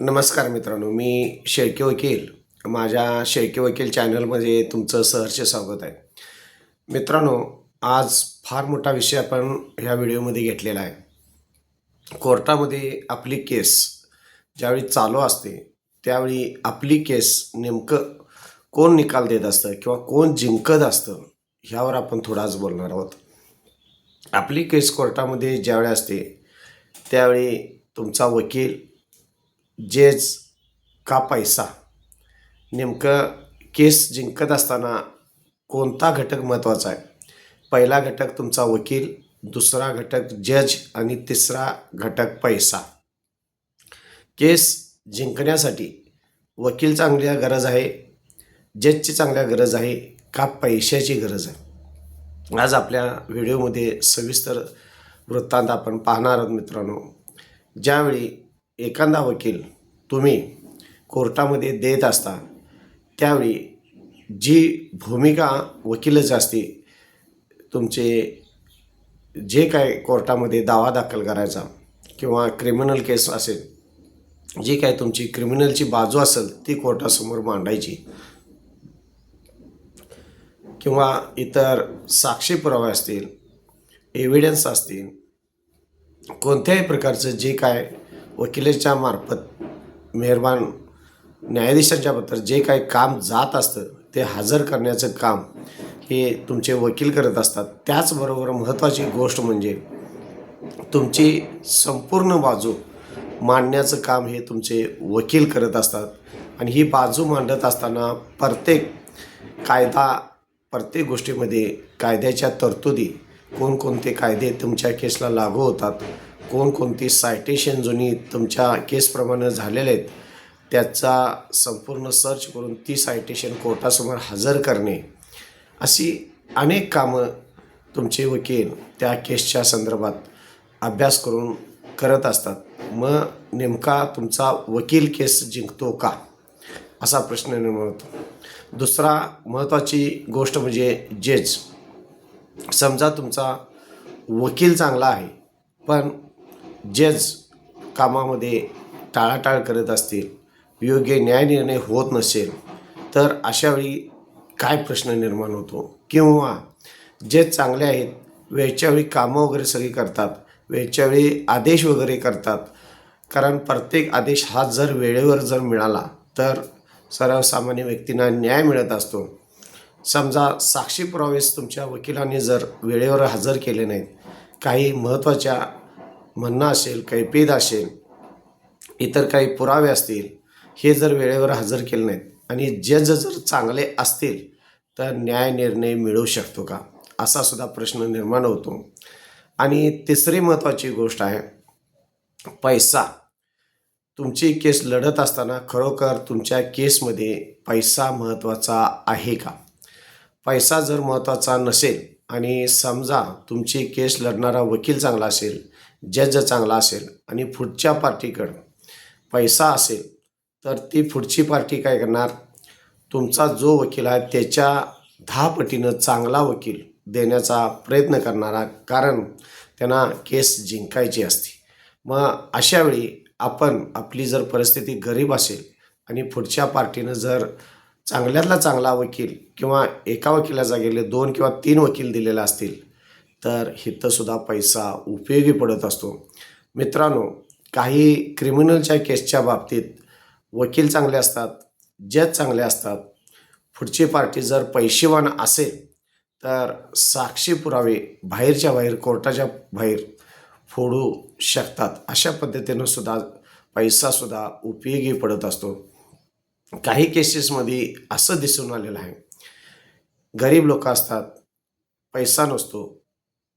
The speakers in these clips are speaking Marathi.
नमस्कार मित्रांनो मी शेळके वकील. माझ्या शेळके वकील चॅनलमध्ये तुमचं सहर्ष स्वागत आहे. मित्रांनो आज फार मोठा विषय आपण ह्या व्हिडिओमध्ये घेतलेला आहे. कोर्टामध्ये आपली केस ज्यावेळी चालू असते त्यावेळी आपली केस नेमकं कोण निकाल देत असतं किंवा कोण जिंकत असतं ह्यावर आपण थोडा आज बोलणार आहोत. आपली केस कोर्टामध्ये ज्यावेळी असते त्यावेळी तुमचा वकील जेज का पैसा? नेमकं केस जिंकत असताना कोणता घटक महत्त्वाचा आहे? पहिला घटक तुमचा वकील दुसरा घटक जज आणि तिसरा घटक पैसा. केस जिंकण्यासाठी वकील चांगल्या गरज आहे जजची चांगल्या गरज आहे का पैशाची गरज आहे? आज आपल्या व्हिडिओमध्ये सविस्तर वृत्तांत आपण पाहणार आहोत मित्रांनो. ज्यावेळी एखादा वकील तुम्ही कोर्टामध्ये देत असता त्यावेळी जी भूमिका वकीलच असते तुमचे जे काय कोर्टामध्ये दावा दाखल करायचा किंवा क्रिमिनल केस असेल जी काय तुमची क्रिमिनलची बाजू असेल ती कोर्टासमोर मांडायची किंवा इतर साक्षी पुरावे असतील एव्हिडन्स असतील कोणत्याही प्रकारचं जे काय वकिलाच्या मार्फत मेहरबान न्यायाधीशांच्याबद्दल जे काही काम जात असतं ते हजर करण्याचं काम हे तुमचे वकील करत असतात. त्याचबरोबर महत्त्वाची गोष्ट म्हणजे तुमची संपूर्ण बाजू मांडण्याचं काम हे तुमचे वकील करत असतात. आणि ही बाजू मांडत असताना प्रत्येक कायदा प्रत्येक गोष्टीमध्ये कायद्याच्या तरतुदी कोणकोणते कायदे तुमच्या केसला लागू होतात कोणकोणती सायटेशन जुनी तुमच्या केसप्रमाणे झालेले आहेत त्याचा संपूर्ण सर्च करून ती सायटेशन कोर्टासमोर हजर करणे अशी अनेक कामं तुमचे वकील त्या केसच्या संदर्भात अभ्यास करून करत असतात. मग नेमका तुमचा वकील केस जिंकतो का? असा प्रश्न निर्माण होतो. दुसरा महत्त्वाची गोष्ट म्हणजे जज समजा तुमचा वकील चांगला आहे पण जज कामामध्ये टाळाटाळ करत असतील योग्य न्यायनिर्णय होत नसेल तर अशावेळी काय प्रश्न निर्माण होतो? किंवा जे चांगले आहेत वेळच्या वेळी कामं वगैरे सगळी करतात वेळच्या वेळी आदेश वगैरे करतात कारण प्रत्येक आदेश हा जर वेळेवर जर मिळाला तर सर्वसामान्य व्यक्तींना न्याय मिळत असतो. समजा साक्षी पुरावेस तुमच्या वकिलांनी जर वेळेवर हजर केले नाहीत काही महत्त्वाच्या म्हणणं असेल कैफीद असेल इतर काही पुरावे असतील हे जर वेळेवर हजर केले नाहीत आणि जज जर चांगले असतील तर न्याय निर्णय मिळू शकतो का? असा सुद्धा प्रश्न निर्माण होतो. आणि तिसरी महत्त्वाची गोष्ट आहे पैसा. तुमची केस लढत असताना खरोखर तुमच्या केसमध्ये पैसा महत्त्वाचा आहे का? पैसा जर महत्त्वाचा नसेल आणि समजा तुमची केस लढणारा वकील चांगला असेल जज चांगला असेल आणि पुढच्या पार्टीकडं पैसा असेल तर ती पुढची पार्टी काय करणार? तुमचा जो वकील आहे त्याच्या दहा पटीनं चांगला वकील देण्याचा प्रयत्न करणारा कारण त्यांना केस जिंकायची असते. मग अशावेळी आपण आपली जर परिस्थिती गरीब असेल आणि पुढच्या पार्टीनं जर चांगल्यातला चांगला वकील किंवा एका वकिलाचा गेले दोन किंवा तीन वकील दिलेले असतील तर इथंसुद्धा पैसा उपयोगी पडत असतो. मित्रांनो काही क्रिमिनलच्या केसच्या बाबतीत वकील चांगले असतात जज चांगले असतात. पुढची पार्टी जर पैशेवान असेल तर साक्षी पुरावे बाहेरच्या बाहेर कोर्टाच्या बाहेर फोडू शकतात. अशा पद्धतीनं सुद्धा पैसासुद्धा उपयोगी पडत असतो. काही केसेसमध्ये असं दिसून आलेलं आहे. गरीब लोक असतात पैसा नसतो.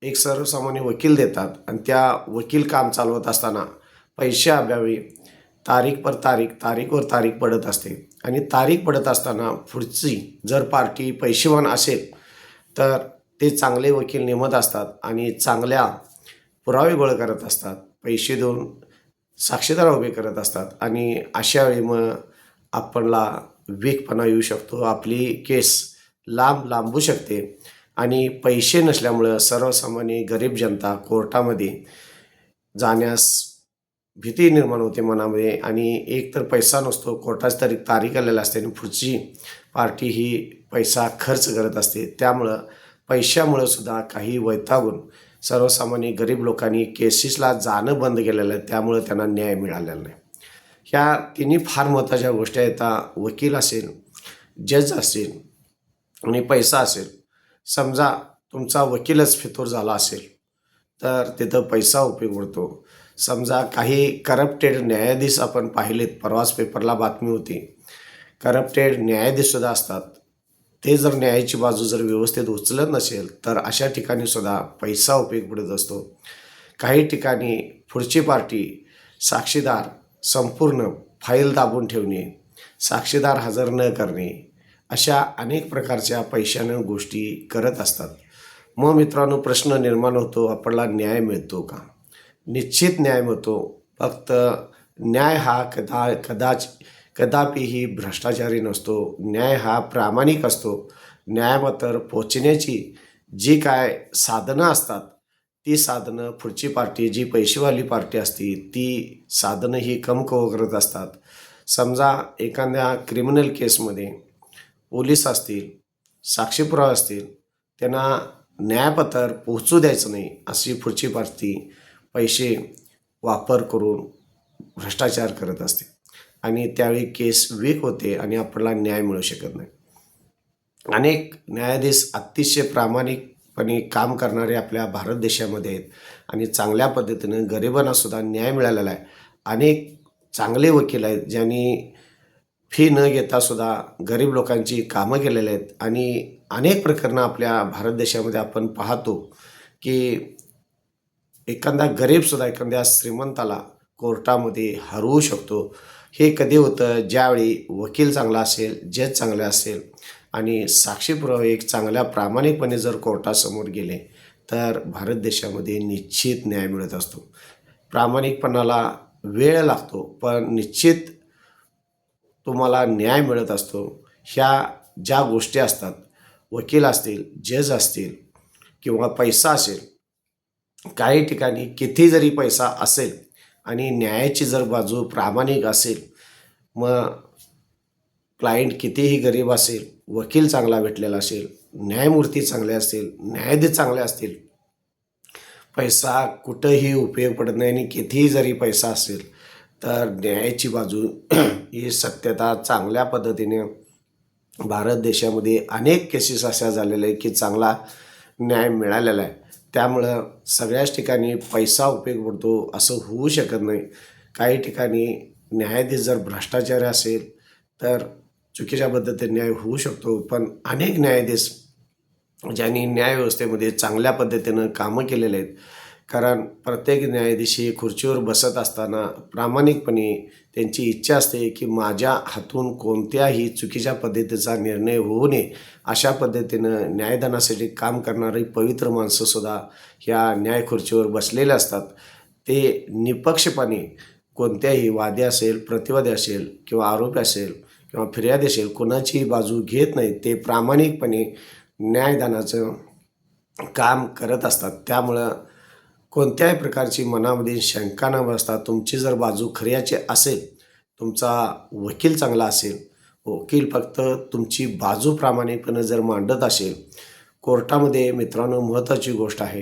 एक सर्वसामान्य वकील देतात आणि त्या वकील काम चालवत असताना पैसे अभावी तारीख पर तारीख तारीखवर तारीख पडत असते. आणि तारीख पडत असताना पुढची जर पार्टी पैसेवान असेल तर ते चांगले वकील नेमत असतात आणि चांगल्या पुरावे गोळ करत असतात. पैसे देऊन साक्षीदार उभे करत असतात आणि अशा वेळी मग आपणला वेगपणा येऊ शकतो. आपली केस लांब लांबू शकते. आणि पैसे नसल्यामुळं सर्वसामान्य गरीब जनता कोर्टामध्ये जाण्यास भीती निर्माण होते मनामध्ये आणि एक तर पैसा नसतो कोर्टाची तारीख तारीख आलेला असते आणि पुढची पार्टी ही पैसा खर्च करत असते. त्यामुळं पैशामुळं सुद्धा काही वैतागून सर्वसामान्य गरीब लोकांनी केसेसला जाणं बंद केलेलं आहे. त्यामुळं त्यांना न्याय मिळालेला नाही. ह्या तिन्ही फार महत्त्वाच्या गोष्टी आहेत. आता वकील असेल जज असेल आणि पैसा असेल समजा तुमचा वकीलच फितूर झाला असेल तर तिथं पैसा उपयोग पडतो समजा काही करप्टेड न्यायाधीश आपण पाहिलेत परवाच पेपरला बातमी होती. करप्टेड न्यायाधीशसुद्धा असतात. ते जर न्यायाची बाजू जर व्यवस्थित उचलत नसेल तर अशा ठिकाणी सुद्धा पैसा उपयोग पडत असतो. काही ठिकाणी पुढची पार्टी साक्षीदार संपूर्ण फाईल दाबून ठेवणे साक्षीदार हजर न करणे अशा अनेक प्रकारच्या पैशानं गोष्टी करत असतात. मग मित्रांनो प्रश्न निर्माण होतो आपल्याला न्याय मिळतो का? निश्चित न्याय मिळतो. फक्त न्याय हा कदा कदाच कदापिही भ्रष्टाचारी नसतो. न्याय हा प्रामाणिक असतो. न्यायामात्र पोचण्याची जी काय साधनं असतात ती साधनं पुढची पार्टी जी पैसेवाली पार्टी असते ती साधनं ही कमकव करत असतात. समजा एखाद्या क्रिमिनल केसमध्ये पोलीस असतील साक्षीपुरावा असतील त्यांना न्यायपत्र पोहोचू द्यायचं नाही अशी पुढची पार्टी पैसे वापर करून भ्रष्टाचार करत असते. आणि त्यावेळी केस वीक होते आणि आपल्याला न्याय मिळू शकत नाही. अनेक न्यायाधीश अतिशय प्रामाणिकपणे काम करणारे आपल्या भारत देशामध्ये आहेत आणि चांगल्या पद्धतीनं गरिबांनासुद्धा न्याय मिळालेला आहे. अनेक चांगले वकील आहेत ज्यांनी फी न घेता सुद्धा गरीब लोकांची कामं केलेली आहेत. आणि अनेक प्रकरणं आपल्या भारत देशामध्ये आपण पाहतो की एखादा गरीबसुद्धा एखाद्या श्रीमंताला कोर्टामध्ये हरवू शकतो. हे कधी होतं? ज्यावेळी वकील चांगला असेल जज चांगले असेल आणि साक्षी पुरावे एक चांगल्या प्रामाणिकपणे जर कोर्टासमोर गेले तर भारत देशामध्ये निश्चित न्याय मिळत असतो. प्रामाणिकपणाला वेळ लागतो पण निश्चित तुम्हाला न्याय मिळत असतो. ह्या ज्या गोष्टी असतात वकील असतील जज असतील किंवा पैसा असेल काही ठिकाणी किती जरी पैसा असेल आणि न्यायाची जर बाजू प्रामाणिक असेल मग क्लायंट कितीही गरीब असेल वकील चांगला भेटलेला असेल न्यायमूर्ती चांगले असतील न्यायाधीश चांगले असतील पैसा कुठंही उपयोग पडत नाही आणि कितीही जरी पैसा असेल तर न्यायाची बाजू ही सत्यता चांगल्या पद्धतीने भारत देशामध्ये अनेक केसेस अशा झालेल्या आहे की चांगला न्याय मिळालेला आहे. त्यामुळं सगळ्याच ठिकाणी पैसा उपयोग पडतो असं होऊ शकत नाही. काही ठिकाणी न्यायाधीश जर भ्रष्टाचारी असेल तर चुकीच्या पद्धतीने न्याय होऊ शकतो. पण अनेक न्यायाधीश ज्यांनी न्यायव्यवस्थेमध्ये चांगल्या पद्धतीनं कामं केलेले आहेत कारण प्रत्येक न्यायाधीशी खुर्चीवर बसत असताना प्रामाणिकपणे त्यांची इच्छा असते की माझ्या हातून कोणत्याही चुकीच्या पद्धतीचा निर्णय होऊ नये. अशा पद्धतीनं न्यायदानासाठी काम करणारी पवित्र माणसंसुद्धा ह्या न्याय खुर्चीवर बसलेले असतात. ते निपक्षपणे कोणत्याही वादे असेल प्रतिवादी असेल किंवा आरोपी असेल किंवा फिर्यादी असेल कोणाचीही बाजू घेत नाही ते प्रामाणिकपणे न्यायदानाचं काम करत असतात. त्यामुळं कोणत्याही प्रकारची मनामध्ये शंका न बसता तुमची जर बाजू खऱ्याची असेल तुमचा वकील चांगला असेल वकील फक्त तुमची बाजू प्रामाणिकपणे जर मांडत असेल कोर्टामध्ये मित्रांनो महत्त्वाची गोष्ट आहे.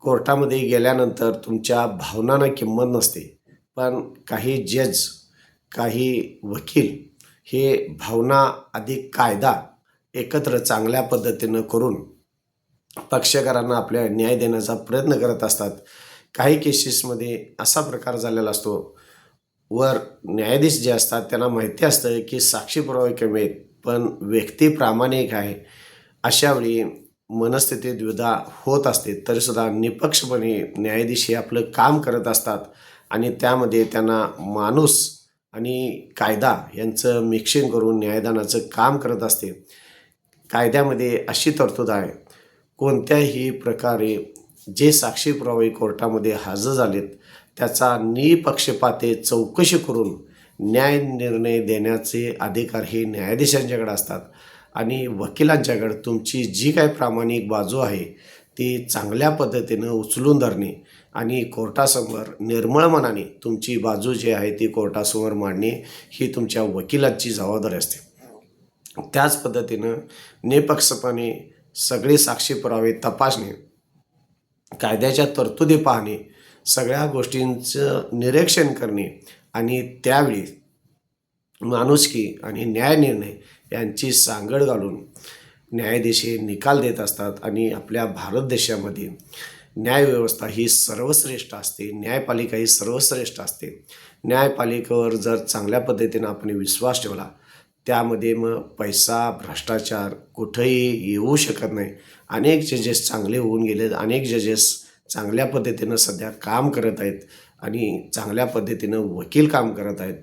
कोर्टामध्ये गेल्यानंतर तुमच्या भावनांना किंमत नसते. पण काही जज काही वकील हे भावना अधिक कायदा एकत्र चांगल्या पद्धतीनं करून पक्षकारांना आपल्या न्याय देण्याचा प्रयत्न करत असतात. काही केसेसमध्ये असा प्रकार झालेला असतो. वर न्यायाधीश जे असतात त्यांना माहिती असतं की साक्षी पुरावे कमी आहेत पण व्यक्ती प्रामाणिक आहे. अशावेळी मनस्थितीत द्विधा होत असते तरीसुद्धा निपक्षपणे न्यायाधीश हे आपलं काम करत असतात आणि त्यामध्ये त्यांना माणूस आणि कायदा यांचं मिक्सिंग करून न्यायदानाचं काम करत असते. कायद्यामध्ये अशी तरतूद आहे कोणत्याही प्रकारे जे साक्षी पुरावे कोर्टामध्ये हजर झालेत त्याचा निपक्षपाते चौकशी करून न्याय निर्णय देण्याचे अधिकार हे न्यायाधीशांच्याकडे असतात. आणि वकिलांच्याकडे तुमची जी काय प्रामाणिक बाजू आहे ती चांगल्या पद्धतीनं उचलून धरणे आणि कोर्टासमोर निर्मळ मनाने तुमची बाजू जी आहे ती कोर्टासमोर मांडणे ही तुमच्या वकिलाची जबाबदारी असते. त्याच पद्धतीनं निपक्षपणे सगळे साक्षी पुरावे तपासणे कायद्याच्या तरतुदी पाहणे सगळ्या गोष्टींचं निरीक्षण करणे आणि त्यावेळी माणुसकी आणि न्यायनिर्णय यांची सांगड घालून न्यायाधीश हे निकाल देत असतात आणि आपल्या भारत देशामध्ये न्यायव्यवस्था ही सर्वश्रेष्ठ असते न्यायपालिका ही सर्वश्रेष्ठ असते. न्यायपालिकेवर जर चांगल्या पद्धतीनं आपण विश्वास ठेवला त्यामध्ये मग पैसा भ्रष्टाचार कुठंही येऊ शकत नाही. अनेक जजेस चांगले होऊन गेले अनेक जजेस चांगल्या पद्धतीनं सध्या काम करत आहेत आणि चांगल्या पद्धतीनं वकील काम करत आहेत.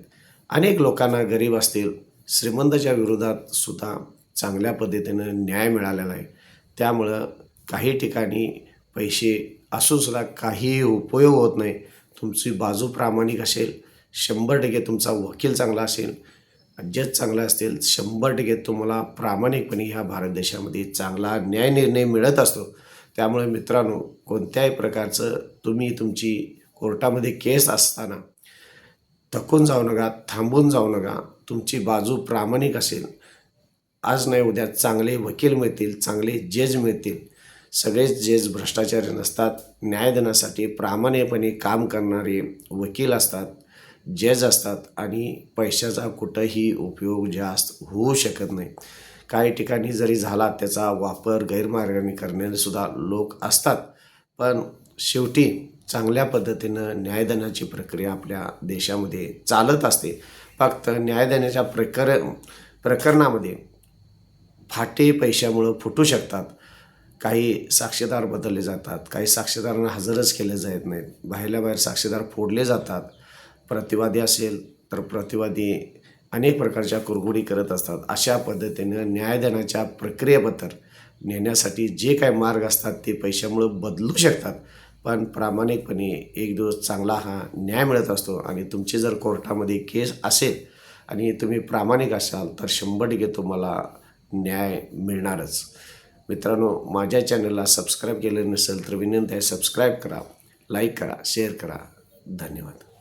अनेक लोकांना गरीब असतील श्रीमंताच्या विरोधात सुद्धा चांगल्या पद्धतीनं न्याय मिळालेला आहे. त्यामुळं काही ठिकाणी पैसे असूनसुद्धा काहीही उपयोग होत नाही. तुमची बाजू प्रामाणिक असेल शंभर टक्के तुमचा वकील चांगला असेल जज चांगला असतील शंभर टक्के तुम्हाला प्रामाणिकपणे ह्या भारत देशामध्ये चांगला न्याय निर्णय मिळत असतो. त्यामुळे मित्रांनो कोणत्याही प्रकारचं तुम्ही तुमची कोर्टामध्ये केस असताना थकून जाऊ नका थांबून जाऊ नका तुमची बाजू प्रामाणिक असेल. आज नाही उद्या चांगले वकील मिळतील चांगले जज मिळतील. सगळेच जज भ्रष्टाचारी नसतात. न्याय देण्यासाठी प्रामाणिकपणे काम करणारे वकील असतात. जज असतात आणि पैशाचा कुठंही उपयोग जास्त होऊ शकत नाही. काही ठिकाणी जरी झाला त्याचा वापर गैरमार्गाने करणारे सुद्धा लोक असतात. पण शेवटी चांगल्या पद्धतीनं न्यायदानाची प्रक्रिया आपल्या देशामध्ये चालत असते. फक्त न्यायदानाच्या प्रकर प्रकरणामध्ये फाटे पैशामुळं फुटू शकतात. काही साक्षीदार बदलले जातात. काही साक्षीदारांना हजरच केले जात नाहीत. बाहेरल्या बाहेर साक्षीदार फोडले जातात. प्रतिवादी असेल तर प्रतिवादी अनेक प्रकारच्या कुरगुडी करत असतात. अशा पद्धतीनं न्यायदानाच्या प्रक्रियेबद्दल नेण्यासाठी जे काही मार्ग असतात ते पैशामुळं बदलू शकतात. पण प्रामाणिकपणे एक दिवस चांगला हा न्याय मिळत असतो आणि तुमची जर कोर्टामध्ये केस असेल आणि तुम्ही प्रामाणिक असाल तर शंभर टक्के तुम्हाला न्याय मिळणारच. मित्रांनो माझ्या चॅनलला सबस्क्राईब केलं नसेल तर विनंती आहे सबस्क्राईब करा लाईक करा शेअर करा. धन्यवाद.